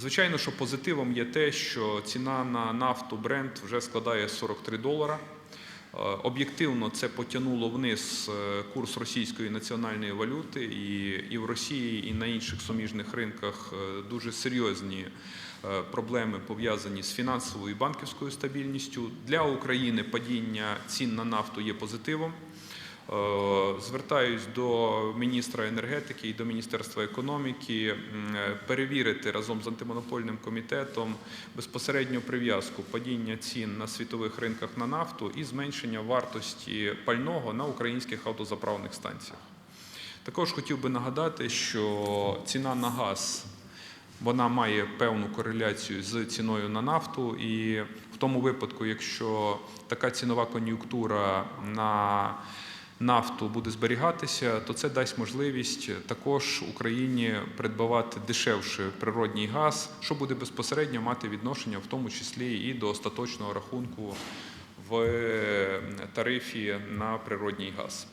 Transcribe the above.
Звичайно, що позитивом є те, що ціна на нафту Brent вже складає 43 долара. Е, Об'єктивно це потягнуло вниз е, курс російської національної валюти, і, і в Росії, і на інших суміжних ринках е, дуже серйозні проблеми пов'язані з фінансовою і банківською стабільністю. Для України падіння цін на нафту є позитивом. Е, Звертаюсь до міністра енергетики і до Міністерства економіки е, перевірити разом з антимонопольним комітетом безпосередню прив'язку падіння цін на світових ринках на нафту і зменшення вартості пального на українських автозаправних станціях. Також хотів би нагадати, що ціна на газ вона має певну кореляцію з ціною на нафту, і в тому випадку, якщо така цінова кон'юнктура на нафту буде зберігатися, то це дасть можливість також Україні придбавати дешевший природній газ, що буде безпосередньо мати відношення, в тому числі і до остаточного рахунку в тарифі на природній газ.